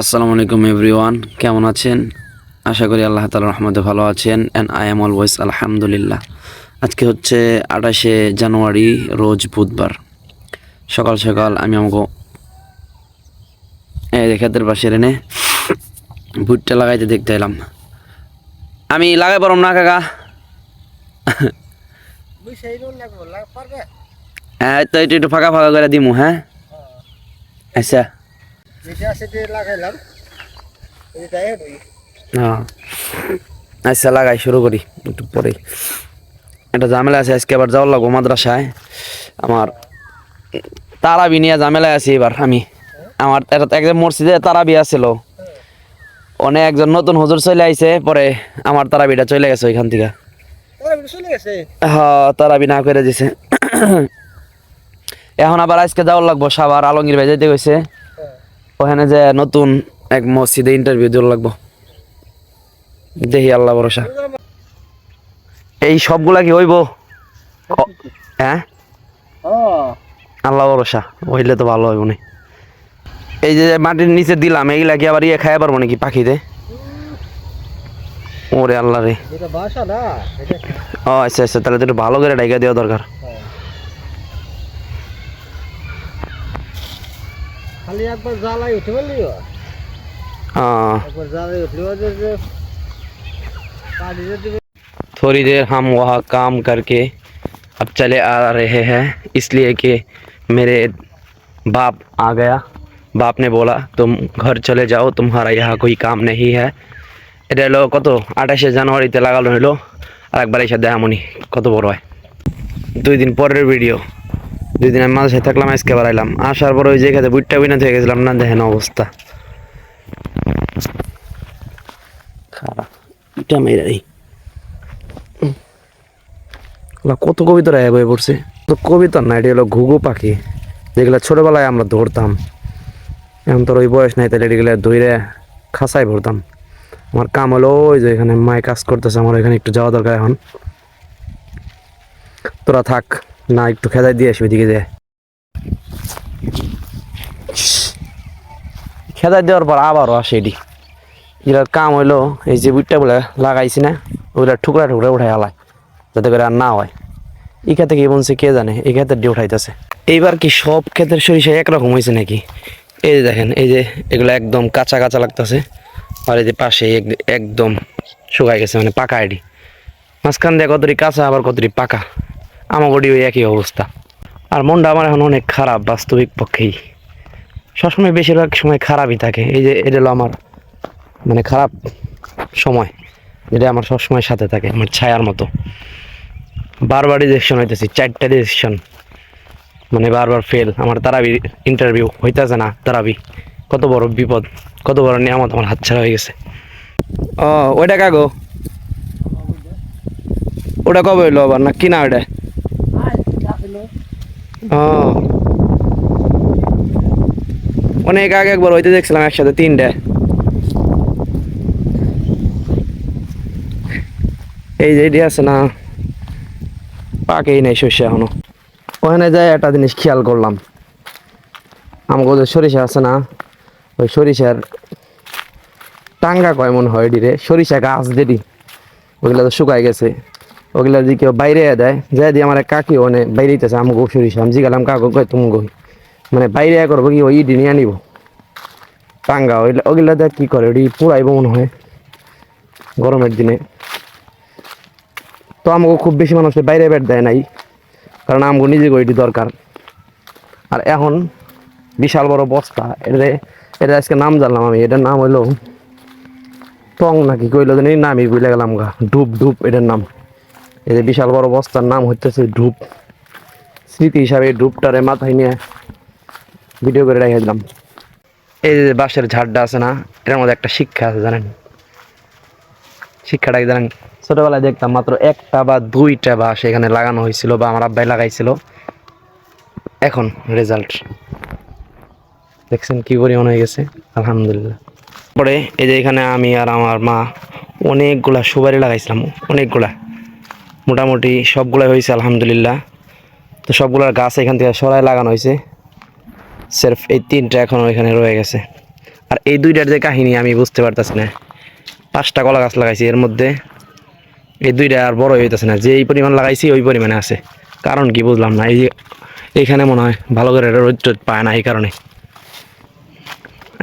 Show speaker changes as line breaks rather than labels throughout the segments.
আসসালামু আলাইকুম এভরিওয়ান, কেমন আছেন? আশা করি আল্লাহ তালা রহমতে ভালো আছেন অ্যান্ড আই এম অলওয়েজ আলহামদুলিল্লাহ। আজকে হচ্ছে আঠাশে জানুয়ারি, রোজ বুধবার। সকাল সকাল আমি আমাকে এই ক্ষেতের পাশে এনে ভুট্টা লাগাইতে দেখতে এলাম। আমি লাগাই পারম না, কাকা। হ্যাঁ তো একটু ফাঁকা ফাঁকা করে দিমু হ্যাঁ? আচ্ছা।
যেটা সেটা লাগাইলাম। এটাই হই
হ্যাঁ আচ্ছা লাগাই শুরু করি একটু পরেই একটা ঝামেলা আছে আজকে আবার যাওয়ার লাগবো মাদ্রাসায়। আমার তারাবি নিয়ে ঝামেলায় আছি এবার আমি। আমার একজন মসজিদে তারাবি আছিল অনেক একজন নতুন হুজুর চলে আইছে পরে আমার তারাবিটা চলে গেছে ওইখান থেকে।
তারা চলে গেছে?
হ্যাঁ তারাবি না করে দিছে। এখন আবার আজকে যাওয়ার লাগবো সাবার আলমগীর ভাই যেতে গেছে ওখানে যে নতুন এক মসজিদে ইন্টারভিউ দেওয়ার লাগবো। দেখি আল্লাহ ভরসা। এই সবগুলা কি হইব? হ্যাঁ? আল্লাহ ভরসা হইলে তো ভালো হইব না। এই যে মাটির নিচে দিলাম এইগুলা কি আবার ইয়ে খাই পারব নাকি পাখিতে? ওরে আল্লাহ রে। ও আচ্ছা আচ্ছা তাহলে তো ভালো করে ডাইকা দেওয়া দরকার।
খালি একবার জ্বালাই উঠে বললি
हाँ
একবার জ্বালাই উঠলে ওদের যে কাটি যদি
थोड़ी देर हम वहाँ काम करके अब चले आ रहे हैं इसलिए कि मेरे बाप आ गया बाप ने बोला तुम घर चले जाओ तुम्हारा यहाँ कोई काम नहीं है এটা হলো কত আঠাশে জানুয়ারিতে লাগানো হলো আর একবার এসে দেখামনি কত বড় হয় দুই দিন পরের ভিডিও দুই দিন আমি মাঝে থাকলাম, আজকে বাড়াইলাম আসার পর ওই যে খেতে বুটটা বিনা থেকে গেছিলাম, না দেখেন অবস্থা। কত কবিতা রায় বয়ে পড়ছে? তো কবিতা না, এটি হলো ঘুঘু পাখি। যেগুলো ছোটবেলায় আমরা ধরতাম। এখন তোর ওই বয়স নাই, তাহলে এগুলো ধরে খাসায় ভরতাম। আমার কাম হলো ওই যে এখানে মায় কাজ করতেছে, আমার এখানে একটু যাওয়া দরকার এখন। তোরা থাক। না, একটু খেদাই দিয়ে আসবি দিকে যায়। খেদাই দেওয়ার পর আবারও আসে এটি। এটার কাম হইল, এই যে বুটটা বলে লাগাইছি না ওগুলা টুকরা টুকরা উঠাই হালায় যাতে করে আর না হয়। এই ক্ষেত্রে কি বলছে কে জানে এই ক্ষেত্রে দিয়ে উঠাইতেছে। এইবার কি সব ক্ষেতের সরিষা একরকম হয়েছে নাকি? এই যে দেখেন, এই যে এগুলো একদম কাঁচা কাঁচা লাগতেছে, আর এই যে পাশে এক- একদম শুকাই গেছে মানে পাকা আইডি মাঝখান দিয়ে কতটি কাঁচা, আবার কতটি পাকা। আমাগোটি ওই একই অবস্থা। আর মনটা আমার এখন অনেক খারাপ, বাস্তবিক পক্ষেই। সবসময় বেশিরভাগ সময় খারাপই থাকে। এই যে এটা হলো আমার মানে খারাপ সময়, যেটা আমার সবসময় সাথে থাকে, আমার ছায়ার মতো। বারবার রিজেকশন হইতেছি, চারটা রিজেকশন মানে বারবার ফেল আমার তারাবি ইন্টারভিউ হইতেছে না, তারাবি। কত বড় বিপদ, কত বড় নিয়ামত আমার হাতছাড়া হয়ে গেছে। ও, ওইটা কাগো? ওটা কবে হইল আবার, না কিনা ওটা অনেক আগে একবার হইতে দেখছিলাম একসাথে তিনটে। এই যে এটি আছে না, পাকেই নেই শস্য এখনও। ওখানে যাই একটা জিনিস খেয়াল করলাম। আমাকে ওদের সরিষা আছে না, ওই সরিষার টাঙ্গা কয় মনে হয় এটিরে, সরিষা গাছ যেটি, ওগুলা তো শুকাই গেছে। ওগুলা যদি কেউ বাইরে দেয় যাই দিয়ে আমার কাকি ওনে বাইরে দিতেছে আমাকে সরিষা আমি জিগালাম কাকু কয় তুমি গই মানে বাইরে করব কি, ওই ইডি নিয়ে আনিব। টাঙ্গা ওইগুলা ওগুলা দেখ কি করে, ওটি পুরাইব মনে হয়, গরমের দিনে। তো আমাকে খুব বেশি মানুষের বাইরে বেড দেয় নাই, কারণ আমাকে নিজে এটি দরকার। আর এখন বিশাল বড় বস্তা এটা এটা আজকে নাম জানলাম আমি, এটার নাম হইল টং নাকি, কইলো জানি নামই বুঝলে গেলাম গা, ডুব ডুব এটার নাম। এই যে বিশাল বড় বস্তার নাম হইতেছে ডুব স্মৃতি হিসাবে ডুবটারে মাথায় নিয়ে ভিডিও করে রেখে দিলাম। এই যে বাঁশের ঝাড়টা আছে না, এটার মধ্যে একটা শিক্ষা আছে জানেন? শিক্ষাটা কি জানেন? ছোটবেলায় দেখতাম মাত্র একটা বা দুইটা বাঁশ এখানে লাগানো হয়েছিল বা আমার আব্বাই লাগাইছিল। এখন রেজাল্ট দেখছেন কি পরিমাণ হয়ে গেছে? আলহামদুলিল্লাহ। পরে এই যে এখানে আমি আর আমার মা অনেকগুলা সুপারি লাগাইছিলাম, অনেকগুলা। মোটামুটি সবগুলাই হয়েছে, আলহামদুলিল্লাহ। তো সবগুলার গাছ এখান থেকে সরাই লাগানো হয়েছে। সেরফ এই তিনটা এখনও এখানে রয়ে গেছে। আর এই দুইটার যে কাহিনী আমি বুঝতে পারতেছি না। পাঁচটা কলা গাছ লাগাইছি এর মধ্যে। এই দুইটা আর বড় হইতেছে না। যে এই পরিমাণ লাগাইছি ওই পরিমাণে আছে। কারণ কি বুঝলাম না, এই যে এইখানে মনে হয় ভালো করে রোদ টোদ পায় না এই কারণে।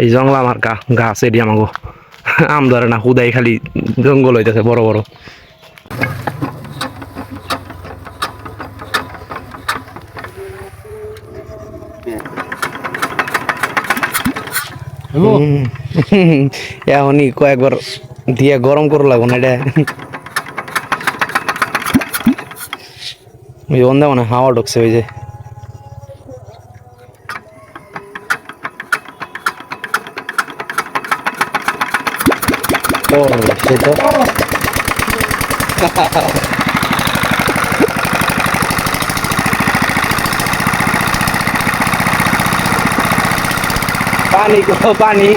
এই জঙ্গল আমার গাছ এটি আমাকে আম ধরে না, হুদাই খালি জঙ্গল হইতেছে বড় বড়। এখনই কয়েকবার দিয়ে গরম করে লাগবো না এটা। ওই বন্ধে মানে হাওয়া ঢুকছে ওই যে। ও সে তো পানি গো পানি।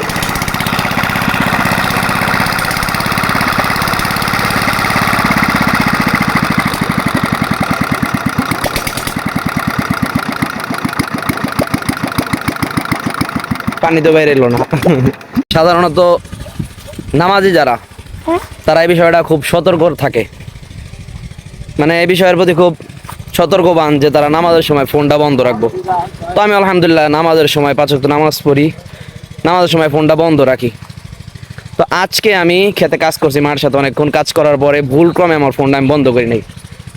পানি তো বাইরে এলো না। সাধারণত নামাজি যারা তারা এই বিষয়টা খুব সতর্ক থাকে। মানে এই বিষয়ের প্রতি খুব সতর্কবান যে তারা নামাজের সময় ফোনটা বন্ধ রাখব। তো আমি আলহামদুলিল্লাহ নামাজের সময় পাঁচ ওয়াক্ত নামাজ পড়ি। নামাজের সময় ফোনটা বন্ধ রাখি। তো আজকে আমি খেতে কাজ করছি মার সাথে, অনেকক্ষণ কাজ করার পরে ভুল ক্রমে আমার ফোনটা আমি বন্ধ করি নাই।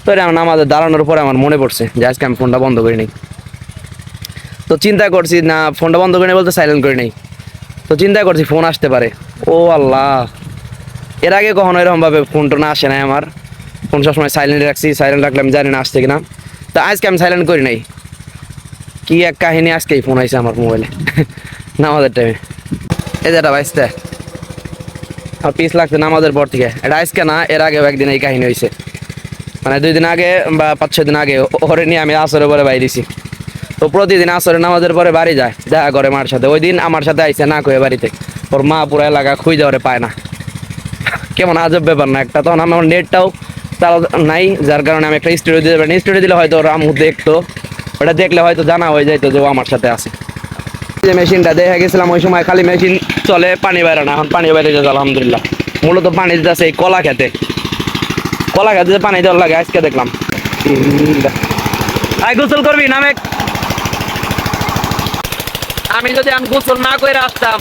তো এটা আমার নামাজে দাঁড়ানোর পরে আমার মনে পড়ছে যে আজকে আমি ফোনটা বন্ধ করি নাই। তো চিন্তা করছি, না, ফোনটা বন্ধ করি নেই বলতে সাইলেন্ট করে নেই। তো চিন্তা করছি ফোন আসতে পারে। ও আল্লাহ। এর আগে কখনো এরকমভাবে ফোন টোন আসে নাই আমার। ফোন সবসময় সাইলেন্ট রাখছি সাইলেন্ট রাখলে আমি জানি না আসছে কিনা। তো আজকে আমি সাইলেন্ট করি নাই। কি এক কাহিনী আজকেই ফোন আইছে আমার মোবাইলে? নামাজের টাইমে এই যে এটা বাইসতে আর পিস লাগছে নামাজের পর থেকে। এটা আজকে না, এর আগেও একদিন এই কাহিনী হয়েছে মানে দুই দিন আগে বা পাঁচ ছয় দিন আগে ওরে নিয়ে আমি আসরের পরে বাইরেছি তো প্রতিদিন আসরে নামাজের পরে বাড়ি যায়, দেখা করে মার সাথে। ওই দিন আমার সাথে আইসে না কয়ে বাড়িতে। ওর মা পুরো এলাকা খুঁজে দেওয়ারে পায় না। কেমন আজব ব্যাপার না, একটা তখন আমার নেটটাও তার নাই, যার কারণে আমি একটা স্টুডিও দিতে পারি স্টুডিও দিলে হয়তো ওর আমু দেখতো। ওটা দেখলে হয়তো জানা হয়ে যাইতো যে ও আমার সাথে আছে। যে মেশিনটা দেখে গেছিলাম, ওই সময় খালি মেশিন চলে, পানি বাইরে না, এখন পানি বাইরে যাচ্ছে, আলহামদুলিল্লাহ। মূলত পানি দিতেছে এই কলা খেতে। কলা খেতে পানি দেওয়ার লাগে, আজকে দেখলাম। আই গোসল করবি নামে আমি যদি আমি গোসল না করে আসতাম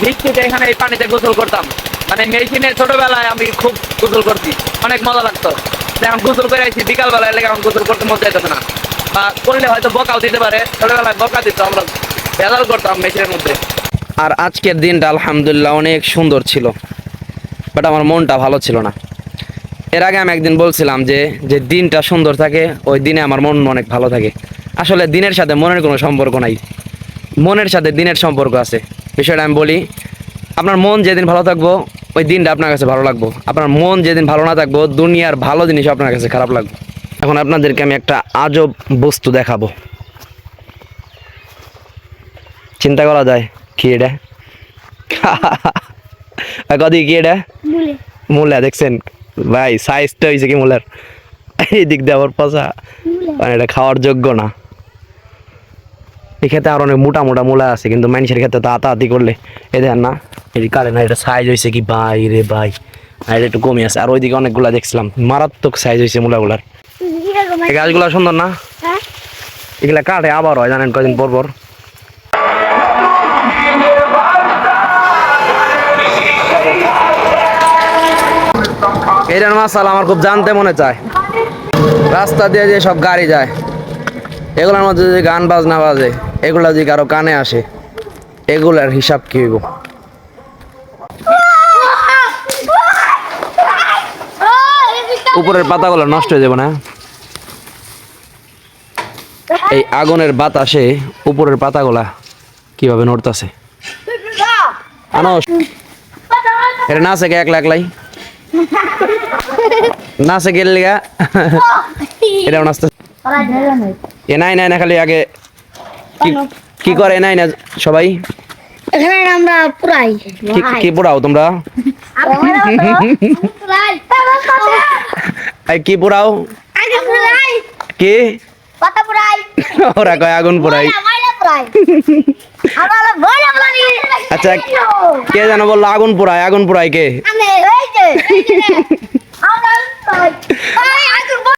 বৃষ্টিতে এখানে এই পানিতে গোসল করতাম। মানে মেশিনে ছোটবেলায় আমি খুব গোসল করছি, অনেক মজা লাগতো। এখন গোসল করে আইছি বিকাল বেলায় লেগে এখন গোসল করতে মজা যেত না। করলে হয়তো বকাও দিতে পারে। ছোটবেলায় বকা দিত আমরা, ভেজাল করতাম মেশিনের মধ্যে। আর আজকের দিনটা আলহামদুলিল্লাহ অনেক সুন্দর ছিল বাট আমার মনটা ভালো ছিল না। এর আগে আমি একদিন বলছিলাম যে যে দিনটা সুন্দর থাকে, ওই দিনে আমার মন অনেক ভালো থাকে। আসলে দিনের সাথে মনের কোনো সম্পর্ক নাই, মনের সাথে দিনের সম্পর্ক আছে। বিষয়টা আমি বলি, আপনার মন যেদিন ভালো থাকব, ওই দিনটা আপনার কাছে ভালো লাগবো। আপনার মন যেদিন ভালো না থাকব, দুনিয়ার ভালো জিনিস আপনার কাছে খারাপ লাগবে। এখন আপনাদেরকে আমি একটা আজব বস্তু দেখাবো। চিন্তা করা যায় কি এটা? কদি কি এটা?
মুলে।
দেখছেন? ভাই সাইজটা হয়েছে কি মূলার? এই দিক দিয়ে আবার পচা। মানে এটা খাওয়ার যোগ্য না। এই ক্ষেত্রে আর অনেক মোটা মোটা মূলা আছে কিন্তু মানুষের ক্ষেত্রে তো আতাহাতি করলে। এই দেখেন না এটি কারে না এটা সাইজ হয়েছে কি? ভাই রে ভাই। আর এটা একটু কমে আছে। আর ওইদিকে অনেকগুলা দেখছিলাম। মারাত্মক সাইজ হয়েছে মূলাগুলার। গাছগুলা সুন্দর না
হ্যাঁ
এগুলা কাটে আবার হয় জানেন কদিন পর পর মাসাল আমার খুব জানতে মনে চায় রাস্তা দিয়ে যে সব গাড়ি যায় এগুলোর মধ্যে যে গান বাজনা বাজে এগুলা যদি কারও কানে আসে এগুলার হিসাব কি হইব উপরের পাতাগুলো নষ্ট হয়ে যাবে না এই আগুনের বাতাসে উপরের পাতাগুলা কীভাবে নড়তাছে? আনস এটা নাচে কে একলা একলাই। নাচে গেল লিগা এটাও নাচতে এ নাই নাই না খালি আগে কি করে? নাই না সবাই।
এখানে আমরা পুরাই।
কি তোমরা? কি পড়াও কি?
পাতা পুরাই।
ওরা কয় আগুন
পুরাই।
আচ্ছা কে যেন বলল আগুন পুরাই আগুন পুরাই কে?